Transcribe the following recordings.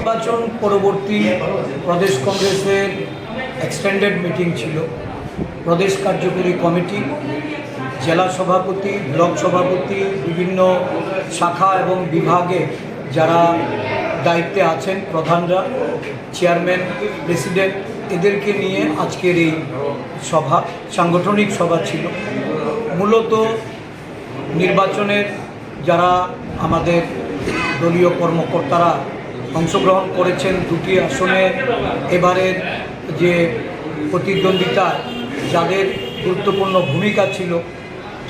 নির্বাচন পরবর্তী প্রদেশ কংগ্রেসের এক্সটেন্ডেড মিটিং ছিল। প্রদেশ কার্যকরী কমিটি, জেলা সভাপতি, ব্লক সভাপতি, বিভিন্ন শাখা এবং বিভাগে যারা দায়িত্বে আছেন প্রধানরা চেয়ারম্যান প্রেসিডেন্ট এদেরকে নিয়ে আজকের এই সভা, সাংগঠনিক সভা ছিল। মূলত নির্বাচনের যারা আমাদের দলীয় কর্মকর্তারা অংশগ্রহণ করেছেন দুটি আসনে। এবারের যে প্রতিদ্বন্দ্বিতায় যাদের গুরুত্বপূর্ণ ভূমিকা ছিল,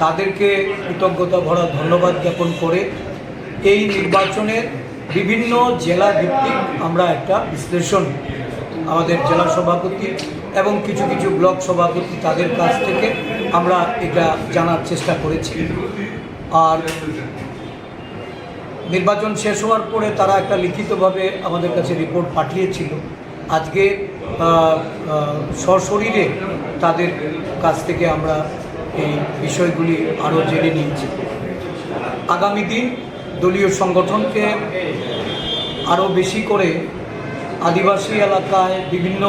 তাদেরকে কৃতজ্ঞতা ভরা ধন্যবাদ জ্ঞাপন করে এই নির্বাচনের বিভিন্ন জেলা ভিত্তিক আমরা একটা বিশ্লেষণ, আমাদের জেলা সভাপতি এবং কিছু কিছু ব্লক সভাপতি তাদের কাছ থেকে আমরা এটা জানার চেষ্টা করেছি। আর নির্বাচন শেষ হওয়ার পরে তারা একটা লিখিতভাবে আমাদের কাছে রিপোর্ট পাঠিয়েছিল। আজকে সশরীরে তাদের কাছ থেকে আমরা এই বিষয়গুলি আরও জেনে নিয়েছি। আগামী দিন দলীয় সংগঠনকে আরও বেশি করে আদিবাসী এলাকায় বিভিন্ন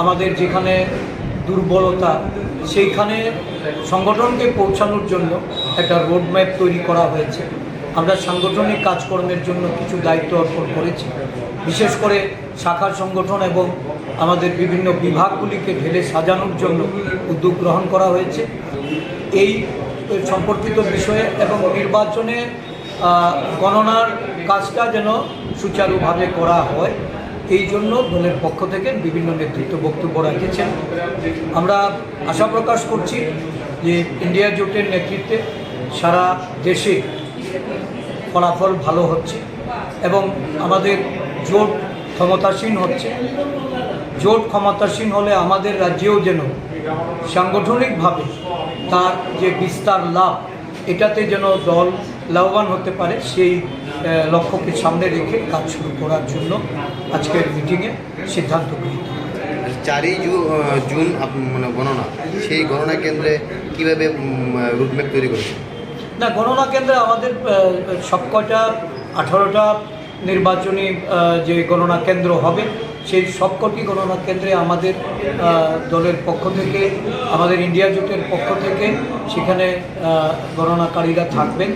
আমাদের যেখানে দুর্বলতা, সেইখানে সংগঠনকে পৌঁছানোর জন্য একটা রোডম্যাপ তৈরি করা হয়েছে। আমরা সাংগঠনিক কাজকর্মের জন্য কিছু দায়িত্ব অর্পণ করেছি। বিশেষ করে শাখা সংগঠন এবং আমাদের বিভিন্ন বিভাগগুলিকে ঢেলে সাজানোর জন্য উদ্যোগ গ্রহণ করা হয়েছে। এই সম্পর্কিত বিষয়ে এবং নির্বাচনে গণনার কাজটা যেন সুচারুভাবে করা হয়, এই জন্য দলের পক্ষ থেকে বিভিন্ন নেতৃত্ব বক্তব্য রাখেছেন। আমরা আশা প্রকাশ করছি যে ইন্ডিয়া জোটের নেতৃত্বে সারা দেশে ফলাফল ভালো হচ্ছে এবং আমাদের জোট ক্ষমতাসীন হচ্ছে। জোট ক্ষমতাসীন হলে আমাদের রাজ্যেও যেন সাংগঠনিকভাবে তার যে বিস্তার লাভ, এটাতে যেন দল লাভবান হতে পারে, সেই লক্ষ্যকে সামনে রেখে কাজ শুরু করার জন্য আজকের মিটিংয়ে সিদ্ধান্ত গৃহীত চারই জুন মানে গণনা, সেই গণনা কেন্দ্রে কীভাবে রুটম্যাপ তৈরি করেছে না, গণনা কেন্দ্রে আমাদের সবকটা আঠারোটা নির্বাচনী যে গণনা কেন্দ্র হবে, সেই সবকটি গণনা কেন্দ্রে আমাদের দলের পক্ষ থেকে, আমাদের ইন্ডিয়া জোটের পক্ষ থেকে সেখানে গণনাকারীরা থাকবেন,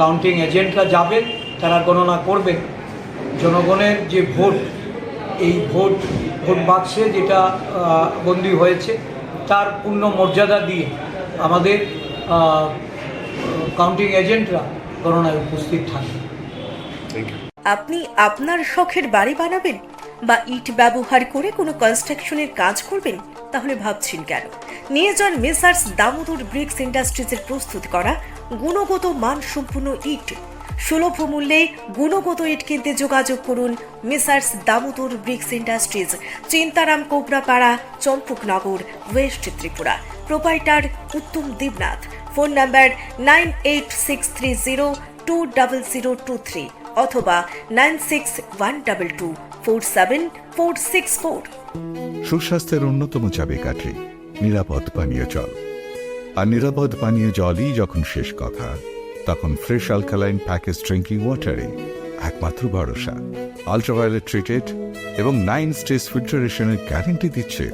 কাউন্টিং এজেন্টরা যাবেন, তারা গণনা করবেন। জনগণের যে ভোট, এই ভোট ভোট বাক্সে যেটা বন্দী হয়েছে, তার পূর্ণ মর্যাদা দিয়ে আমাদের কাউন্টিং এজেন্টরা গণনায় উপস্থিত থাকবে। আপনি আপনার শখের বাড়ি বানাবেন বা ইট ব্যবহার করে কোনো কনস্ট্রাকশনের কাজ করবেন তাহলে ভাবছেন কেন? নিয়ে যান মেসার্স দামোদর ব্রিক্স ইন্ডাস্ট্রিজের প্রস্তুত করা গুণগত মানসম্পন্ন ইট। সুলভ মূল্যে গুণগত ইট কিনতে যোগাযোগ করুন messrs Damodar bricks industries Chintaram Kobrapara Champaknagar west Tripura. Proprietor Uttam Debnath. Phone number nine eight six three zero two double zero two three অথবা nine six one double two four seven four six four. সুস্বাস্থ্যের অন্যতম চাবিকাঠি, নিরাপদ পানীয় জল। আর নিরাপদ পানীয় জলই যখন শেষ কথা, তখন ফ্রেশ অ্যালকালাইন প্যাকেজ ড্রিঙ্কিং ওয়াটারে একমাত্র ভরসা। আলট্রাভায়োলেট ট্রিটেড এবং নাইন স্টেজ ফিল্টারেশনের গ্যারেন্টি দিচ্ছে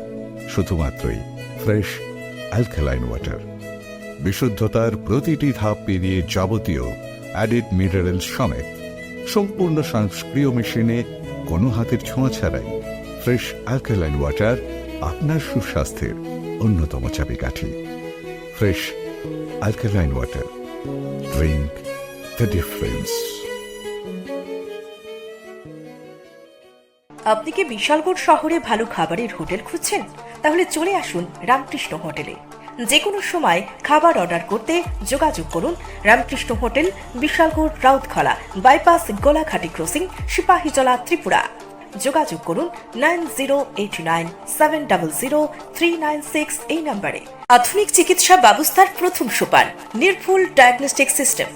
শুধুমাত্রই ফ্রেশ অ্যালকালাইন ওয়াটার। বিশুদ্ধতার প্রতিটি ধাপ পেরিয়ে যাবতীয় অ্যাডিড মিনারেল সমেত। সম্পূর্ণ সংস্ক্রিয় মেশিনে কোনো হাতের ছোঁয়া ছাড়াই ফ্রেশ অ্যালকালাইন ওয়াটার আপনার সুস্বাস্থ্যের অন্যতম চাবিকাঠি। Fresh alkaline water drink the difference আপনি কি বিশালগড় শহরে ভালো খাবারের হোটেল খুঁজছেন? তাহলে চলে আসুন রামকৃষ্ণ হোটেলে। যে কোনো সময় খাবার অর্ডার করতে যোগাযোগ করুন Ramakrishna hotel, Bishalgarh, Rautkhola, bypass, Golaghati crossing, Sepahijala, Tripura. যোগাযোগ করুন nine zero eight nine seven double zero three nine six এই নাম্বারে। আধুনিক চিকিৎসা ব্যবস্থার প্রথম সোপান, নির্ভুল ডায়াগনস্টিক সিস্টেম।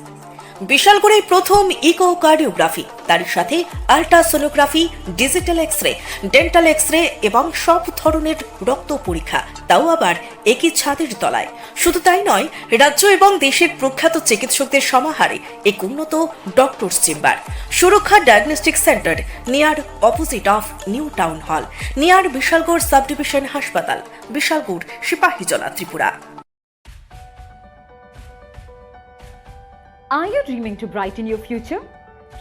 বিশালগড়ে প্রথম ইকোকার্ডিওগ্রাফি তার সাথে ultrasonography, digital X ray dental X ray এবং সব ধরনের রক্ত পরীক্ষা, তাও আবার একই ছাদের তলায়। শুধু তাই নয়, রাজ্য এবং দেশের প্রখ্যাত চিকিৎসকদের সমাহারে এক উন্নত doctors chamber Suraksha diagnostic centre near opposite of new town hall near Bishalgarh sub division হাসপাতাল, Bishalgarh Sepahijala Tripura. Are you dreaming to brighten your future?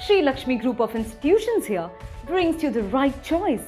Sri Lakshmi Group of Institutions here brings you the right choice